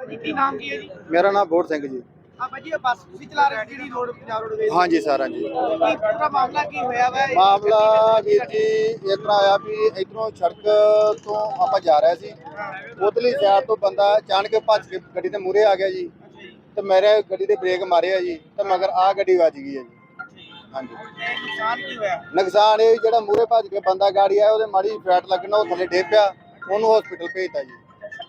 ਭਾਜੀ ਕੀ ਨਾਮ ਕੀ ਹੈ ਜੀ? ਮੇਰਾ ਨਾਮ ਬੋੜ ਸਿੰਘ ਜੀ। ਆ ਭਾਜੀ ਇਹ ਬੱਸ ਤੁਸੀਂ ਚਲਾ ਰਹੇ ਸੀ ਜਿਹੜੀ ਰੋਡ ਪੰਜਾਬ ਰੋਡਵੇਜ਼ ਹਾਂਜੀ ਸਰ ਹਾਂਜੀ ਕੀ ਪੂਰਾ ਮਾਮਲਾ ਕੀ ਹੋਇਆ ਵਾ? ਇਹ? ਮਾਮਲਾ ਵੀਰ ਜੀ ਇਸ ਤਰ੍ਹਾਂ ਆਇਆ ਵੀ ਇਧਰੋਂ ਸੜਕ ਤੋਂ ਆਪਾਂ ਜਾ ਰਹੇ ਸੀ। ਉਧਰਲੀ ਸਾਈਡ ਤੋਂ ਬੰਦਾ ਅਚਾਨਕ ਭੱਜ ਕੇ ਗੱਡੀ ਦੇ ਮੂਹਰੇ ਆ ਗਿਆ ਜੀ। ਤੇ ਮੇਰੇ ਗੱਡੀ ਦੇ ਬ੍ਰੇਕ ਮਾਰੇ ਆ ਜੀ ਤੇ ਮਗਰ ਆ ਗੱਡੀ ਵੱਜ ਗਈ ਹੈ ਜੀ। ਹਾਂਜੀ। ਤੇ ਨੁਕਸਾਨ ਕੀ ਹੋਇਆ? ਨੁਕਸਾਨ ਇਹ ਜਿਹੜਾ ਮੂਹਰੇ ਭੱਜ ਕੇ ਬੰਦਾ ਗਾੜੀ ਆਇਆ ਉਹਦੇ ਮਾੜੀ ਫੈਟ ਲੱਗਣਾ ਉਹ ਥੱਲੇ ਡਿੱਗ ਪਿਆ ਉਹਨੂੰ ਹਸਪੀਟਲ ਭੇਜਤਾ ਜੀ।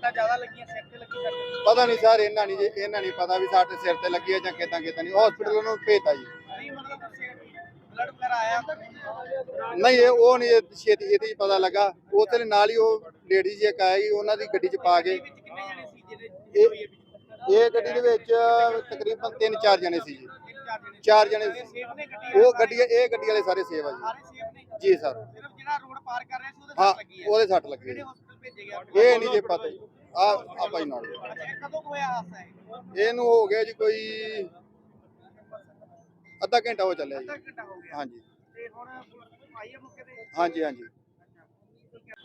ਸੱਟਾਂ ਜ਼ਿਆਦਾ ਲੱਗੀਆਂ ਸਿਰ ਤੇ ਲੱਗੀ ਸੱਟ ਪਤਾ ਨਹੀਂ ਸਰ ਇਹਨਾਂ ਨਹੀਂ ਜੀ ਇਹਨਾਂ ਨਹੀਂ ਪਤਾ ਵੀ ਸਾਡੇ ਸਿਰ ਤੇ ਲੱਗੀ ਹੈ ਜਾਂ ਕਿਦਾਂ ਕਿਦਾਂ ਨਹੀਂ। ਹਸਪੀਟਲ ਉਹਨੂੰ ਭੇਜਤਾ ਜੀ। ਨਹੀਂ ਮਤਲਬ ਬਲੱਡ ਵਗੈਰਾ ਆਇਆ ਨਹੀਂ ਇਹ ਉਹ ਨਹੀਂ ਇਹ ਛੇਤੀ ਛੇਤੀ ਪਤਾ ਲੱਗਾ। ਉਸ ਦੇ ਨਾਲ ਹੀ ਉਹ ਲੇਡੀ ਜੀ ਇੱਕ ਆਈ ਉਹਨਾਂ ਦੀ ਗੱਡੀ 'ਚ ਪਾ ਕੇ। ਕਿੰਨੇ ਜਣੇ ਸੀ ਜਿਹੜੇ ਇਹ ਇਹ ਗੱਡੀ ਦੇ ਵਿੱਚ ਤਕਰੀਬਨ 3-4 ਜਣੇ ਸੀ ਜੀ। ਤਿੰਨ ਚਾਰ ਜਣੇ 4 ਜਣੇ ਸੀ ਸੇਫ ਨੇ ਗੱਡੀ ਉਹ ਗੱਡੀ ਇਹ ਗੱਡੀ ਵਾਲੇ ਸਾਰੇ ਸੇਵ ਆ ਸਾਰੇ ਸੇਫ ਨੇ? ਜੀ ਜੀ ਸਰ। ਸਿਰਫ ਜਿਹੜਾ ਰੋਡ ਪਾਰ ਕਰ ਰਿਹਾ ਸੀ ਉਹਦੇ ਹਾਂ ਸੱਟ ਲੱਗੀ ਹੈ ਉਹਦੇ ਸੱਟ ਲੱਗੀ ਜੀ। ਇਹ ਨਹੀਂ ਜੇ ਪਤਾ ਜੀ। ਆ ਆ ਭਾਈ ਨਾਲ। ਇਹਨੂੰ ਹੋ ਗਿਆ ਜੀ ਕੋਈ ਅੱਧਾ ਘੰਟਾ ਹੋ ਚੱਲਿਆ ਅੱਧਾ ਜੀ ਘੰਟਾ ਹੋ ਗਿਆ। ਹਾਂਜੀ। ਹਾਂਜੀ ਹਾਂਜੀ।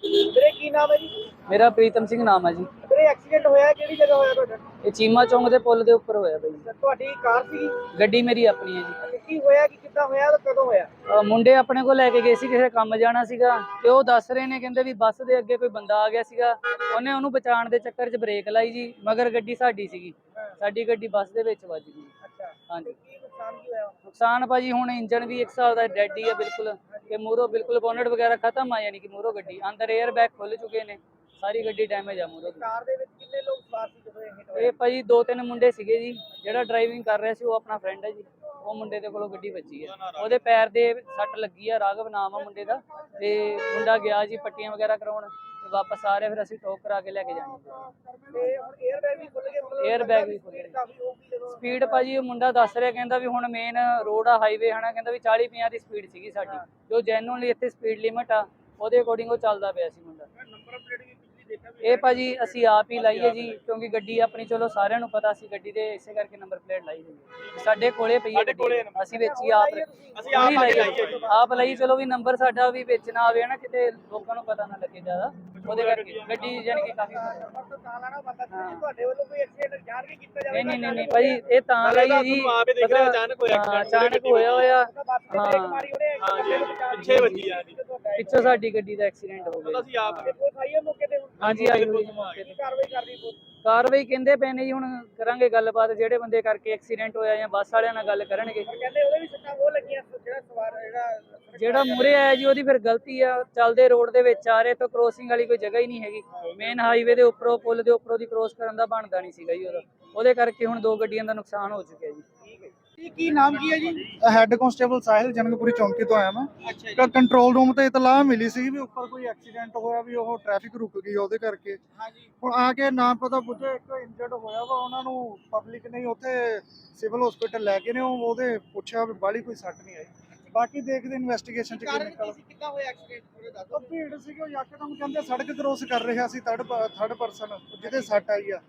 ਵੀਰੇ ਕੀ ਨਾਮ ਹੈ ਜੀ? ਮੇਰਾ ਪ੍ਰੀਤਮ ਸਿੰਘ ਨਾਮ ਹੈ ਜੀ। ਵੀਰੇ ਐਕਸੀਡੈਂਟ ਹੋਇਆ ਕਿਹੜੀ ਜਗ੍ਹਾ ਹੋਇਆ ਤੁਹਾਡਾ? ਇਹ ਚੀਮਾ ਚੌਂਕ ਦੇ ਪੁਲ ਦੇ ਉੱਪਰ ਹੋਇਆ ਬਈ। ਤੁਹਾਡੀ ਕਾਰ ਸੀ? ਗੱਡੀ ਮੇਰੀ ਆਪਣੀ ਹੈ ਜੀ। ਕੀ ਹੋਇਆ ਕਿ ਕਿੱਦਾਂ ਹੋਇਆ ਤੇ ਕਦੋਂ ਹੋਇਆ? ਮੁੰਡੇ ਆਪਣੇ ਕੋਲ ਲੈ ਕੇ ਗਏ ਸੀ ਕਿਸੇ ਕੰਮ ਜਾਣਾ ਸੀਗਾ ਤੇ ਉਹ ਦੱਸ ਰਹੇ ਨੇ ਕਹਿੰਦੇ ਵੀ ਬੱਸ ਦੇ ਅੱਗੇ ਕੋਈ ਬੰਦਾ ਆ ਗਿਆ ਸੀਗਾ ਉਹਨੇ ਉਹਨੂੰ ਬਚਾਉਣ ਦੇ ਚੱਕਰ 'ਚ ਬ੍ਰੇਕ ਲਾਈ ਜੀ ਮਗਰ ਗੱਡੀ ਸਾਡੀ ਸੀਗੀ। ਸਾਡੀ ਗੱਡੀ ਬੱਸ ਦੇ ਵਿੱਚ ਵੱਜ ਗਈ। ਅੱਛਾ ਹਾਂਜੀ। ਕੀ ਨੁਕਸਾਨ ਕੀ ਹੋਇਆ? ਨੁਕਸਾਨ ਭਾਜੀ ਹੁਣ ਇੰਜਨ ਵੀ ਇੱਕ ਹਿਸਾਬ ਦਾ ਡੈਡ ਹੀ ਹੈ ਬਿਲਕੁਲ ਤੇ ਮੂਰੋ ਬਿਲਕੁਲ ਬੋਨਟ ਵਗੈਰਾ ਖਤਮ ਆ ਯਾਨੀ ਕਿ ਮੂਰੋ ਗੱਡੀ ਅੰਦਰ 에ਅਰ ਬੈਗ ਖੁੱਲ ਚੁੱਕੇ ਨੇ ਸਾਰੀ ਗੱਡੀ ਡੈਮੇਜ ਆ ਮੂਰੋ ਕਾਰ ਦੇ ਵਿੱਚ ਕਿੰਨੇ ਲੋਕ ਸਵਾਰ ਸੀ ਜਦੋਂ ਇਹ ਹਿੱਟ ਹੋਇਆ? ਇਹ ਭਾਜੀ ਦੋ ਤਿੰਨ ਮੁੰਡੇ ਸੀਗੇ ਜੀ ਜਿਹੜਾ ਡਰਾਈਵਿੰਗ ਕਰ ਰਿਹਾ ਸੀ ਉਹ ਆਪਣਾ ਫਰੈਂਡ ਹੈ ਜੀ। ਉਹ ਮੁੰਡੇ ਦੇ ਕੋਲੋਂ ਗੱਡੀ ਵੱਜੀ ਹੈ। ਉਹਦੇ ਪੈਰ ਦੇ ਸੱਟ ਲੱਗੀ ਆ ਰਾਘਵ ਨਾਮ ਆ ਮੁੰਡੇ ਦਾ। ਤੇ ਮੁੰਡਾ ਗਿਆ ਜੀ ਪੱਟੀਆਂ ਵਗੈਰਾ ਕਰਾਉਣ ਤੇ ਵਾਪਸ ਆ ਰਿਹਾ ਫਿਰ ਅਸੀਂ ਟੋਕ ਕਰਾ ਕੇ ਲੈ ਕੇ ਜਾਣੀ। ਤੇ ਹੁਣ 에ਅਰ ਬੈਗ ਵੀ ਖੁੱਲ ਗਏ ਮਤਲਬ 에ਅਰ ਬੈਗ ਵੀ ਖੁੱਲ ਗਏ। ਕਾਫੀ ਹੋਊਗੀ ਜਦੋਂ ਸਪੀਡ ਭਾਜੀ ਉਹ ਮੁੰਡਾ ਦੱਸ ਰਿਹਾ ਕਹਿੰਦਾ ਵੀ ਹੁਣ ਮੇਨ ਰੋਡ ਆ ਹਾਈਵੇ ਹਨਾ ਕਹਿੰਦਾ ਵੀ 40 50 ਦੀ ਸਪੀਡ ਸੀਗੀ ਸਾਡੀ। ਜੋ ਜੈਨੂਅਲੀ ਇੱਥੇ ਸਪੀਡ ਲਿਮਟ ਆ ਉਹਦੇ ਅਕੋਰਡਿੰਗ ਉਹ ਚੱਲਦਾ ਪਿਆ ਸੀ ਮੁੰਡਾ। ਨੰਬਰ ਪਲੇਟ ਇਹ ਭਾਜੀ ਅਸੀਂ ਆਪ ਹੀ ਲਾਈਏ ਜੀ ਕਿਉਂਕਿ ਗੱਡੀ ਆਪਣੀ ਚਲੋ ਸਾਰਿਆਂ ਨੂੰ ਪਤਾ ਸੀ ਗੱਡੀ ਦੇ ਇਸੇ ਕਰਕੇ ਨੰਬਰ ਪਲੇਟ ਲਾਈ ਹੋਈ ਹੈ। ਸਾਡੇ ਕੋਲੇ ਪਈ ਹੈ ਗੱਡੀ ਅਸੀਂ ਵਿੱਚ ਆਪ ਅਸੀਂ ਆਪ ਲਾਈ ਆਪ ਲਈ ਚਲੋ ਵੀ ਨੰਬਰ ਸਾਡਾ ਵੀ ਵਿੱਚ ਨਾ ਆਵੇ ਨਾ ਕਿਤੇ ਲੋਕਾਂ ਨੂੰ ਪਤਾ ਨਾ ਲੱਗੇ ਜ਼ਿਆਦਾ। ਉਹਦੇ ਕਰਕੇ ਗੱਡੀ ਯਾਨੀ ਕਿ ਕਾਫੀ ਤੁਹਾਡੇ ਵੱਲੋਂ ਕੋਈ ਐਕਸੀਡੈਂਟ ਜਾਣ ਕੇ ਕੀਤਾ ਜਾਵੇ ਨਹੀਂ ਨਹੀਂ ਨਹੀਂ ਨਹੀਂ ਭਾਜੀ ਇਹ ਤਾਂ ਲਈ ਜੀ ਪਤਾ ਅਚਾਨਕ ਹੋਇਆ ਅਚਾਨਕ ਹੋਇਆ ਹੋਇਆ। ਹਾਂ। ਪਿੱਛੇ ਵੱਜੀ ਆ ਜੀ। ਪਿੱਛੋਂ ਸਾਡੀ ਗੱਡੀ ਦਾ ਐਕਸੀਡੈਂਟ ਹੋ ਗਿਆ ਅਸੀਂ ਆਪ ਹਾਂਜੀ ਆਈ ਹੋਈ ਕਾਰਵਾਈ ਕਰ ਰਹੀ ਪੁਲਿਸ ਕਾਰਵਾਈ ਕਹਿੰਦੇ ਪਏ ਨੇ ਜੀ ਹੁਣ ਕਰਾਂਗੇ ਗੱਲਬਾਤ ਜਿਹੜੇ ਬੰਦੇ ਕਰਕੇ ਐਕਸੀਡੈਂਟ ਹੋਇਆ ਜਾਂ ਬੱਸ ਵਾਲਿਆਂ ਨਾਲ ਗੱਲ ਕਰਨਗੇ। ਕਹਿੰਦੇ ਉਹਦੇ ਵੀ ਸੱਟਾਂ ਉਹ ਲੱਗੀਆਂ ਜਿਹੜਾ ਸਵਾਰ ਜਿਹੜਾ ਜਿਹੜਾ ਮੂਰੇ ਆਇਆ ਜੀ ਉਹਦੀ ਫਿਰ ਗਲਤੀ ਆ ਚੱਲਦੇ ਰੋਡ ਦੇ ਵਿੱਚ ਆ ਰਹੇ ਤਾਂ ਕ੍ਰੋਸਿੰਗ ਵਾਲੀ ਕੋਈ ਜਗ੍ਹਾ ਹੀ ਨਹੀਂ ਹੈਗੀ। ਮੇਨ ਹਾਈਵੇ ਦੇ ਉੱਪਰੋਂ ਪੁਲ ਦੇ ਉੱਪਰੋਂ ਦੀ ਕ੍ਰੋਸ ਕਰਨ ਦਾ ਬਣਦਾ ਨਹੀਂ ਸੀਗਾ ਜੀ ਉਹਦਾ। ਉਹਦੇ ਕਰਕੇ ਹੁਣ ਦੋ ਗੱਡੀਆਂ ਦਾ ਨੁਕਸਾਨ ਹੋ ਚੁੱਕਿਆ ਜੀ। ਕੀ ਕੀ ਨਾਮ ਕੀ ਹੈ ਜੀ? ਹੈੱਡ ਕਾਂਸਟੇਬਲ ਸਾਹਿਲ ਜਨਕਪੁਰੀ ਚੌਂਕੀ ਤੋਂ ਆਇਆ ਮੈਂ। ਅੱਛਾ ਕੰਟਰੋਲ ਰੂਮ ਤੇ ਇਤਲਾਹ ਮਿਲੀ ਸੀ ਵੀ ਉੱਪਰ ਕੋਈ ਐਕਸੀਡੈਂਟ ਹੋਇਆ ਵੀ ਉਹ ਟ੍ਰੈਫਿਕ ਰੁਕ ਗਈ ਉਹਦੇ ਕਰਕੇ। ਹਾਂਜੀ ਹੁਣ ਆ ਕੇ ਨਾ ਪਤਾ ਪੁੱਛੇ ਇੱਕ ਇੰਜਰਡ ਹੋਇਆ ਵਾ ਉਹਨਾਂ ਨੂੰ ਪਬਲਿਕ ਨੇ ਉੱਥੇ ਸਿਵਲ ਹਸਪੀਟਲ ਲੈ ਕੇ ਨੇ ਉਹ ਉਹਦੇ ਪੁੱਛਿਆ ਵੀ ਬਾਲੀ ਕੋਈ ਸੱਟ ਨਹੀਂ ਆਈ। ਬਾਕੀ ਦੇਖਦੇ ਇਨਵੈਸਟੀਗੇਸ਼ਨ ਚ ਕੀ ਕਾਰਨ ਕੀ ਨਿਕਲਦਾ। ਸੀ? ਕਿੱਦਾਂ ਹੋਇਆ ਐਕਸੀਡੈਂਟ ਪੂਰੇ ਦੱਸ ਉਹ ਭੀੜ ਸੀ ਉਹ ਯਕਦਮ ਕਹਿੰਦੇ ਸੜਕ ਕ੍ਰੋਸ ਕਰ ਰਿਹਾ ਸੀ ਥਰਡ ਥਰਡ ਪਰਸਨ ਜਿਹਦੇ ਸੱਟ ਆਈ ਆ।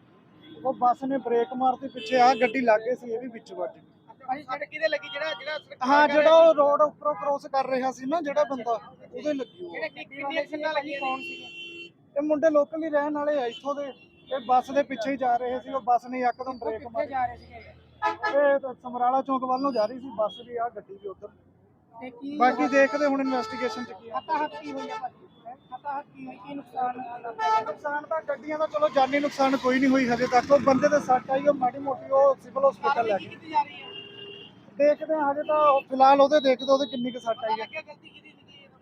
ਉਹ ਬੱਸ ਨੇ ਬ੍ਰੇਕ ਮਾਰਤੀ ਪਿੱਛੇ ਆ ਗੱਡੀ ਲੱਗੇ ਸੀ ਇਹ ਵੀ ਵਿੱਚ ਵੱਜ ਗਈ। ਭਾਜੀ ਸੜਕ ਕਿਹਦੇ ਲੱਗੀ? ਜਿਹੜਾ ਜਿਹੜਾ ਸੜਕ ਹਾਂ ਜਿਹੜਾ ਉਹ ਰੋਡ ਉੱਪਰੋਂ ਕ੍ਰੋਸ ਕਰ ਰਿਹਾ ਸੀ ਨਾ ਜਿਹੜਾ ਬੰਦਾ ਉਹਦੇ ਲੱਗੀ ਉਹ ਜਿਹੜੇ ਕਿੰਨੀਆਂ ਸੱਟਾਂ ਲੱਗੀਆਂ ਕੌਣ ਸੀ ਇਹ ਮੁੰਡੇ ਲੋਕਲ ਹੀ ਰਹਿਣ ਵਾਲੇ ਆ ਇੱਥੋਂ ਦੇ। ਇਹ ਬੱਸ ਦੇ ਪਿੱਛੇ ਹੀ ਜਾ ਰਹੇ ਸੀ ਉਹ ਬੱਸ ਨੇ ਯਕਦਮ ਬ੍ਰੇਕ ਮਾਰੀ। ਜਾ ਰਹੇ ਸੀਗੇ ਇਹ? ਤਾਂ ਸਮਰਾਲਾ ਚੌਂਕ ਵੱਲ ਨੂੰ ਜਾ ਰਹੀ ਸੀ ਬੱਸ ਵੀ ਆ ਗੱਡੀ ਵੀ ਉਧਰ। ਤੇ ਕੀ ਬਾਕੀ ਦੇਖਦੇ ਹੁਣ ਇਨਵੈਸਟੀਗੇਸ਼ਨ ਚ ਕੀ ਆ। ਹੱਤਾ ਹੱਤ ਕੀ ਹੋਈ ਆ ਭਾਜੀ? ਹੱਤਾ ਹੱਤ ਕੀ ਹੋਈ? ਕੀ ਨੁਕਸਾਨ ਨੁਕਸਾਨ ਤਾਂ ਗੱਡੀਆਂ ਦਾ ਚਲੋ ਜਾਨੀ ਨੁਕਸਾਨ ਕੋਈ ਨਹੀਂ ਹੋਈ ਹਜੇ ਤੱਕ। ਉਹ ਬੰਦੇ ਦੇ ਸੱਟ ਆਈ ਉਹ ਮਾੜੀ ਮੋਟੀ ਉਹ ਸਿਵਲ ਹਸਪੀਟਲ ਲੈ ਗਏ। ਦੇਖਦੇ ਹਾਂ ਹਜੇ ਤਾਂ ਉਹ ਫਿਲਹਾਲ ਉਹਦੇ ਦੇਖਦੇ ਉਹਦੇ ਕਿੰਨੀ ਕੁ ਸੱਟ ਆਈ ਹੈ।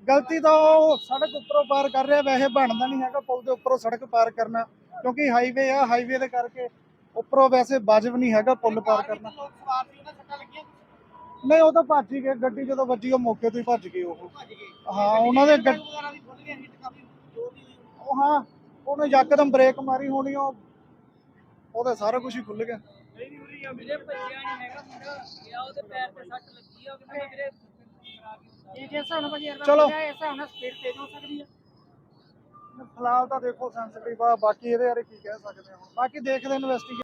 ਗਲਤੀ ਤਾਂ ਉਹ ਸੜਕ ਉੱਪਰੋਂ ਪਾਰ ਕਰ ਰਿਹਾ ਵੈਸੇ ਬਣਦਾ ਨਹੀਂ ਹੈਗਾ ਪੁਲ ਦੇ ਉੱਪਰੋਂ ਸੜਕ ਪਾਰ ਕਰਨਾ ਕਿਉਂਕਿ ਹਾਈਵੇ ਆ ਹਾਈਵੇ ਦੇ ਕਰਕੇ ਉੱਪਰੋਂ ਵੈਸੇ ਵਾਜਬ ਨਹੀਂ ਹੈਗਾ ਪੁਲ ਪਾਰ ਕਰਨਾ। ਨਹੀਂ ਉਹ ਤਾਂ ਭੱਜ ਹੀ ਗਏ ਗੱਡੀ ਜਦੋਂ ਵੱਜੀ ਉਹ ਮੌਕੇ ਤੋਂ ਹੀ ਭੱਜ ਗਏ ਉਹ। ਹਾਂ ਉਹਨਾਂ ਦੇ ਗੱਡ-। ਉਹ ਹਾਂ ਉਹਨੇ ਯਕਦਮ ਬ੍ਰੇਕ ਮਾਰੀ ਹੋਣੀ ਉਹ ਉਹਦਾ ਸਾਰਾ ਕੁਝ ਹੀ ਖੁੱਲ ਗਿਆ। ਵੀਰੇ ਭੱਜਿਆ ਨਹੀਂ ਹੈਗਾ ਮੁੰਡਾ ਗਿਆ ਉਹਦੇ ਪੈਰ ਤੇ ਸੱਟ ਲੱਗੀ ਆ ਉਹ ਕਹਿੰਦਾ ਵੀਰੇ ਇਹ ਜੇ ਹਿਸਾਬ ਨਾਲ ਭਾਜੀ ਅਰਬਾ ਚਲੋ। ਇਸ ਹਿਸਾਬ ਨਾਲ ਸਪੀਡ ਤੇਜ਼ ਹੋ ਸਕਦੀ ਹੈ ਫਿਲਹਾਲ ਤਾਂ ਦੇਖੋ ਸੈਂਸਿਟਿਵ ਆ ਬਾਕੀ ਇਹਦੇ ਬਾਰੇ ਕੀ ਕਹਿ ਸਕਦੇ ਹਾਂ। ਹੁਣ ਬਾਕੀ ਦੇਖਦੇ ਇਨਵੈਸਟੀਗੇਸ਼ਨ